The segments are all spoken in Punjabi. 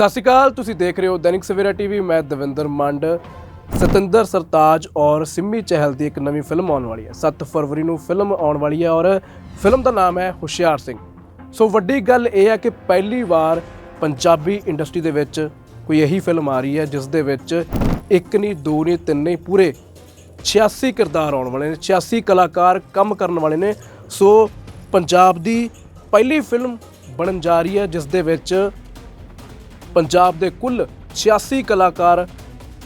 ਸਤਿ ਸ਼੍ਰੀ ਅਕਾਲ, ਤੁਸੀਂ ਦੇਖ ਰਹੇ ਹੋ ਦੈਨਿਕ ਸਵੇਰਾ ਟੀਵੀ, ਮੈਂ ਦਵਿੰਦਰ ਮੰਡ। ਸਤਿੰਦਰ ਸਰਤਾਜ ਔਰ ਸਿੰਮੀ ਚਹਿਲ ਦੀ ਇੱਕ ਨਵੀਂ ਫਿਲਮ ਆਉਣ ਵਾਲੀ ਹੈ। 7 ਫਰਵਰੀ ਨੂੰ ਫਿਲਮ ਆਉਣ ਵਾਲੀ ਹੈ ਔਰ ਫਿਲਮ ਦਾ ਨਾਮ ਹੈ ਹੁਸ਼ਿਆਰ ਸਿੰਘ। ਸੋ ਵੱਡੀ ਗੱਲ ਇਹ ਹੈ ਕਿ ਪਹਿਲੀ ਵਾਰ ਪੰਜਾਬੀ ਇੰਡਸਟਰੀ ਦੇ ਵਿੱਚ ਕੋਈ ਇਹੀ ਫਿਲਮ ਆ ਰਹੀ ਹੈ, ਜਿਸ ਦੇ ਵਿੱਚ ਇੱਕ ਨਹੀਂ ਦੋ ਨਹੀਂ ਤਿੰਨ ਨਹੀਂ ਪੂਰੇ 86 ਕਿਰਦਾਰ ਆਉਣ ਵਾਲੇ ਨੇ 86 ਕਲਾਕਾਰ ਕੰਮ ਕਰਨ ਵਾਲੇ ਨੇ। ਸੋ ਪੰਜਾਬ ਦੀ ਪਹਿਲੀ ਫਿਲਮ ਬਣਨ ਜਾ ਰਹੀ ਹੈ, ਜਿਸ ਦੇ ਵਿੱਚ ਪੰਜਾਬ ਦੇ ਕੁੱਲ 86 ਕਲਾਕਾਰ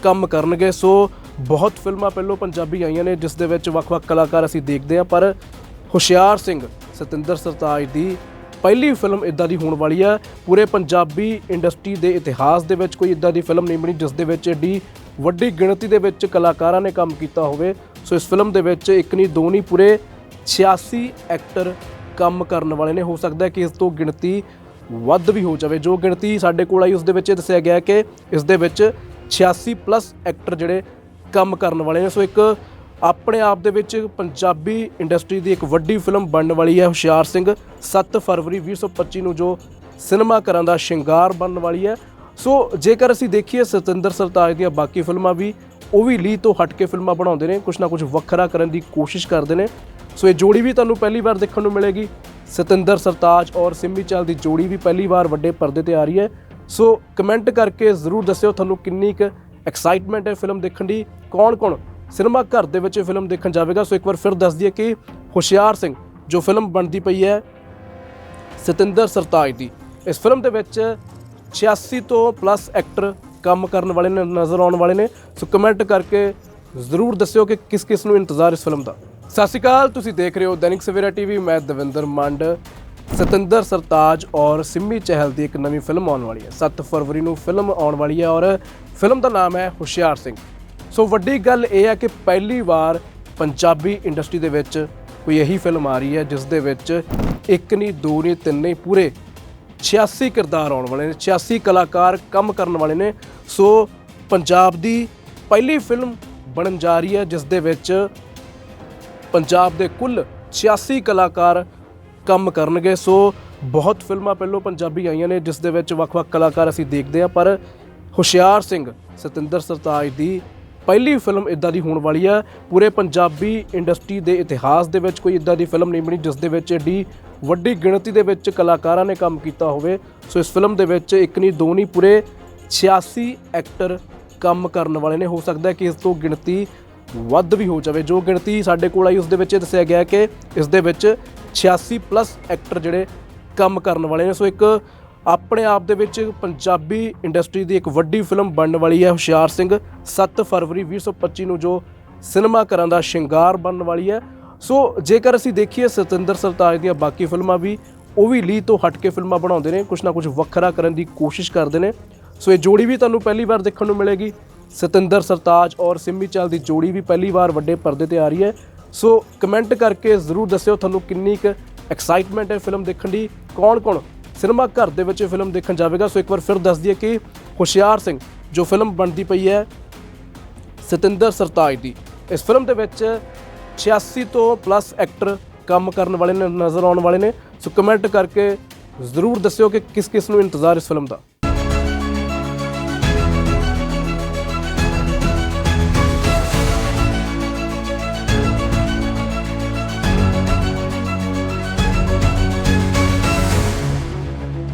ਕੰਮ ਕਰਨਗੇ। ਸੋ ਬਹੁਤ ਫਿਲਮਾਂ ਪਹਿਲੋਂ ਪੰਜਾਬੀ ਆਈਆਂ ਨੇ, ਜਿਸ ਦੇ ਵਿੱਚ ਵੱਖ-ਵੱਖ ਕਲਾਕਾਰ ਅਸੀਂ ਦੇਖਦੇ ਹਾਂ। ਪਰ ਹੁਸ਼ਿਆਰ ਸਿੰਘ, ਸਤਿੰਦਰ ਸਰਤਾਜ ਦੀ ਪਹਿਲੀ ਫਿਲਮ ਇਦਾਂ ਦੀ ਹੋਣ ਵਾਲੀ ਹੈ ਪੂਰੇ ਪੰਜਾਬੀ ਇੰਡਸਟਰੀ ਦੇ ਇਤਿਹਾਸ ਦੇ ਵਿੱਚ ਕੋਈ ਇਦਾਂ ਦੀ ਫਿਲਮ ਨਹੀਂ ਬਣੀ, ਜਿਸ ਦੇ ਵਿੱਚ ਏਡੀ ਵੱਡੀ ਗਿਣਤੀ ਦੇ ਵਿੱਚ ਕਲਾਕਾਰਾਂ ਨੇ ਕੰਮ ਕੀਤਾ ਹੋਵੇ। ਸੋ ਇਸ ਫਿਲਮ ਦੇ ਵਿੱਚ ਇੱਕ ਨਹੀਂ, ਦੋ ਨਹੀਂ, ਪੂਰੇ 86 ਐਕਟਰ ਕੰਮ ਕਰਨ ਵਾਲੇ ਨੇ। ਹੋ ਸਕਦਾ ਕਿ ਇਸ ਤੋਂ ਗਿਣਤੀ ਵੱਧ ਵੀ ਹੋ ਜਾਵੇ। ਜੋ ਗਿਣਤੀ ਸਾਡੇ ਕੋਲ ਆਈ, ਉਸ ਦੇ ਵਿੱਚ ਇਹ ਦੱਸਿਆ ਗਿਆ ਕਿ ਇਸ ਦੇ ਵਿੱਚ 86 ਪਲੱਸ ਐਕਟਰ ਜਿਹੜੇ ਕੰਮ ਕਰਨ ਵਾਲੇ ਨੇ। ਸੋ ਇੱਕ ਆਪਣੇ ਆਪ ਦੇ ਵਿੱਚ ਪੰਜਾਬੀ ਇੰਡਸਟਰੀ ਦੀ ਇੱਕ ਵੱਡੀ ਫਿਲਮ ਬਣਨ ਵਾਲੀ ਹੈ, ਹੁਸ਼ਿਆਰ ਸਿੰਘ। 7 ਫਰਵਰੀ 2025 ਨੂੰ ਜੋ ਸਿਨੇਮਾ ਘਰਾਂ ਦਾ ਸ਼ਿੰਗਾਰ ਬਣਨ ਵਾਲੀ ਹੈ। ਸੋ ਜੇਕਰ ਅਸੀਂ ਦੇਖੀਏ ਸਤਿੰਦਰ ਸਰਤਾਜ ਦੀਆਂ ਬਾਕੀ ਫਿਲਮਾਂ ਵੀ, ਉਹ ਵੀ ਲੀ ਤੋਂ ਹਟ ਕੇ ਫਿਲਮਾਂ ਬਣਾਉਂਦੇ ਨੇ। ਕੁਛ ਨਾ ਕੁਛ ਵੱਖਰਾ ਕਰਨ ਦੀ ਕੋਸ਼ਿਸ਼ ਕਰਦੇ ਨੇ। ਸੋ ਇਹ ਜੋੜੀ ਵੀ ਤੁਹਾਨੂੰ ਪਹਿਲੀ ਵਾਰ ਦੇਖਣ ਨੂੰ ਮਿਲੇਗੀ। ਸਤਿੰਦਰ ਸਰਤਾਜ ਔਰ ਸਿੰਮੀ ਚਾਲ ਦੀ ਜੋੜੀ ਵੀ ਪਹਿਲੀ ਵਾਰ ਵੱਡੇ ਪਰਦੇ ਤੇ ਆ ਰਹੀ ਹੈ। ਸੋ ਕਮੈਂਟ ਕਰਕੇ ਜ਼ਰੂਰ ਦੱਸਿਓ ਤੁਹਾਨੂੰ ਕਿੰਨੀ ਕੁ ਐਕਸਾਈਟਮੈਂਟ ਹੈ ਫਿਲਮ ਦੇਖਣ ਦੀ। ਕੌਣ-ਕੌਣ ਸਿਨੇਮਾ ਘਰ ਦੇ ਵਿੱਚ ਇਹ ਫਿਲਮ ਦੇਖਣ ਜਾਵੇਗਾ? ਸੋ ਇੱਕ ਵਾਰ ਫਿਰ ਦੱਸ ਦਈਏ ਕਿ ਹੁਸ਼ਿਆਰ ਸਿੰਘ, ਜੋ ਫਿਲਮ ਬਣਦੀ ਪਈ ਹੈ ਸਤਿੰਦਰ ਸਰਤਾਜ ਦੀ, ਇਸ ਫਿਲਮ ਦੇ ਵਿੱਚ 86 ਤੋਂ ਪਲੱਸ ਐਕਟਰ ਕੰਮ ਕਰਨ ਵਾਲੇ ਨੇ, ਨਜ਼ਰ ਆਉਣ ਵਾਲੇ ਨੇ। ਸੋ ਕਮੈਂਟ ਕਰਕੇ ਜ਼ਰੂਰ ਦੱਸਿਓ ਕਿ ਕਿਸ ਕਿਸ ਨੂੰ ਇੰਤਜ਼ਾਰ ਇਸ ਫਿਲਮ ਦਾ। ਸਤਿ ਸ਼੍ਰੀ ਅਕਾਲ, ਤੁਸੀਂ ਦੇਖ ਰਹੇ ਹੋ ਦੈਨਿਕ ਸਵੇਰਾ ਟੀਵੀ, ਮੈਂ ਦਵਿੰਦਰ ਮੰਡ। ਸਤਿੰਦਰ ਸਰਤਾਜ ਔਰ ਸਿੰਮੀ ਚਹਿਲ ਦੀ ਇੱਕ ਨਵੀਂ ਫਿਲਮ ਆਉਣ ਵਾਲੀ ਹੈ। 7 ਫਰਵਰੀ ਨੂੰ ਫਿਲਮ ਆਉਣ ਵਾਲੀ ਹੈ ਔਰ ਫਿਲਮ ਦਾ ਨਾਮ ਹੈ ਹੁਸ਼ਿਆਰ ਸਿੰਘ। ਸੋ ਵੱਡੀ ਗੱਲ ਇਹ ਹੈ ਕਿ ਪਹਿਲੀ ਵਾਰ ਪੰਜਾਬੀ ਇੰਡਸਟਰੀ ਦੇ ਵਿੱਚ ਕੋਈ ਇਹੀ ਫਿਲਮ ਆ ਰਹੀ ਹੈ, ਜਿਸ ਦੇ ਵਿੱਚ ਇੱਕ ਨਹੀਂ ਦੋ ਨਹੀਂ ਤਿੰਨ ਨਹੀਂ ਪੂਰੇ 86 ਕਿਰਦਾਰ ਆਉਣ ਵਾਲੇ ਨੇ 86 ਕਲਾਕਾਰ ਕੰਮ ਕਰਨ ਵਾਲੇ ਨੇ। ਸੋ ਪੰਜਾਬ ਦੀ ਪਹਿਲੀ ਫਿਲਮ ਬਣਨ ਜਾ ਰਹੀ ਹੈ, ਜਿਸ ਦੇ ਵਿੱਚ ਪੰਜਾਬ ਦੇ ਕੁੱਲ 86 ਕਲਾਕਾਰ ਕੰਮ ਕਰਨਗੇ। ਸੋ ਬਹੁਤ ਫਿਲਮਾਂ ਪਹਿਲੋਂ ਪੰਜਾਬੀ ਆਈਆਂ ਨੇ, ਜਿਸ ਦੇ ਵਿੱਚ ਵੱਖ-ਵੱਖ ਕਲਾਕਾਰ ਅਸੀਂ ਦੇਖਦੇ ਹਾਂ। ਪਰ ਹੁਸ਼ਿਆਰ ਸਿੰਘ, ਸਤਿੰਦਰ ਸਰਤਾਜ ਦੀ ਪਹਿਲੀ ਫਿਲਮ ਇਦਾਂ ਦੀ ਹੋਣ ਵਾਲੀ ਆ। ਪੂਰੇ ਪੰਜਾਬੀ ਇੰਡਸਟਰੀ ਦੇ ਇਤਿਹਾਸ ਦੇ ਵਿੱਚ ਕੋਈ ਇਦਾਂ ਦੀ ਫਿਲਮ ਨਹੀਂ ਬਣੀ, ਜਿਸ ਦੇ ਵਿੱਚ ਏਡੀ ਵੱਡੀ ਗਿਣਤੀ ਦੇ ਵਿੱਚ ਕਲਾਕਾਰਾਂ ਨੇ ਕੰਮ ਕੀਤਾ ਹੋਵੇ। ਸੋ ਇਸ ਫਿਲਮ ਦੇ ਵਿੱਚ ਇੱਕ ਨਹੀਂ, ਦੋ ਨਹੀਂ, ਪੂਰੇ 86 ਐਕਟਰ ਕੰਮ ਕਰਨ ਵਾਲੇ ਨੇ। ਹੋ ਸਕਦਾ ਕਿ ਇਸ ਤੋਂ ਗਿਣਤੀ ਵੱਧ ਵੀ ਹੋ ਜਾਵੇ। ਜੋ ਗਿਣਤੀ ਸਾਡੇ ਕੋਲ ਆਈ, ਉਸ ਦੇ ਵਿੱਚ ਇਹ ਦੱਸਿਆ ਗਿਆ ਕਿ ਇਸ ਦੇ ਵਿੱਚ 86 ਪਲੱਸ ਐਕਟਰ ਜਿਹੜੇ ਕੰਮ ਕਰਨ ਵਾਲੇ ਨੇ। ਸੋ ਇੱਕ ਆਪਣੇ ਆਪ ਦੇ ਵਿੱਚ ਪੰਜਾਬੀ ਇੰਡਸਟਰੀ ਦੀ ਇੱਕ ਵੱਡੀ ਫਿਲਮ ਬਣਨ ਵਾਲੀ ਹੈ, ਹੁਸ਼ਿਆਰ ਸਿੰਘ। 7 ਫਰਵਰੀ 2025 ਨੂੰ ਜੋ ਸਿਨੇਮਾ ਘਰਾਂ ਦਾ ਸ਼ਿੰਗਾਰ ਬਣਨ ਵਾਲੀ ਹੈ। ਸੋ ਜੇਕਰ ਅਸੀਂ ਦੇਖੀਏ, ਸਤਿੰਦਰ ਸਰਤਾਜ ਦੀਆਂ ਬਾਕੀ ਫਿਲਮਾਂ ਵੀ, ਉਹ ਵੀ ਲੀ ਤੋਂ ਹਟ ਕੇ ਫਿਲਮਾਂ ਬਣਾਉਂਦੇ ਨੇ। ਕੁਛ ਨਾ ਕੁਛ ਵੱਖਰਾ ਕਰਨ ਦੀ ਕੋਸ਼ਿਸ਼ ਕਰਦੇ ਨੇ। ਸੋ ਇਹ ਜੋੜੀ ਵੀ ਤੁਹਾਨੂੰ ਪਹਿਲੀ ਵਾਰ ਦੇਖਣ ਨੂੰ ਮਿਲੇਗੀ। ਸਤਿੰਦਰ ਸਰਤਾਜ ਔਰ ਸਿੰਮੀ ਚਾਲ ਦੀ ਜੋੜੀ ਵੀ ਪਹਿਲੀ ਵਾਰ ਵੱਡੇ ਪਰਦੇ ਤੇ ਆ ਰਹੀ ਹੈ। ਸੋ ਕਮੈਂਟ ਕਰਕੇ ਜ਼ਰੂਰ ਦੱਸਿਓ ਤੁਹਾਨੂੰ ਕਿੰਨੀ ਕੁ ਐਕਸਾਈਟਮੈਂਟ ਹੈ ਫਿਲਮ ਦੇਖਣ ਦੀ। ਕੌਣ-ਕੌਣ ਸਿਨੇਮਾ ਘਰ ਦੇ ਵਿੱਚ ਫਿਲਮ ਦੇਖਣ ਜਾਵੇਗਾ? ਸੋ ਇੱਕ ਵਾਰ ਫਿਰ ਦੱਸ ਦਈਏ ਕਿ ਹੁਸ਼ਿਆਰ ਸਿੰਘ ਜੋ ਫਿਲਮ ਬਣਦੀ ਪਈ ਹੈ ਸਤਿੰਦਰ ਸਰਤਾਜ ਦੀ। ਇਸ ਫਿਲਮ ਦੇ ਵਿੱਚ 86 ਤੋਂ ਪਲੱਸ ਐਕਟਰ ਕੰਮ ਕਰਨ ਵਾਲੇ ਨੇ, ਨਜ਼ਰ ਆਉਣ ਵਾਲੇ ਨੇ। ਸੋ ਕਮੈਂਟ ਕਰਕੇ ਜ਼ਰੂਰ ਦੱਸਿਓ ਕਿ ਕਿਸ ਕਿਸ ਨੂੰ ਇੰਤਜ਼ਾਰ ਇਸ ਫਿਲਮ ਦਾ।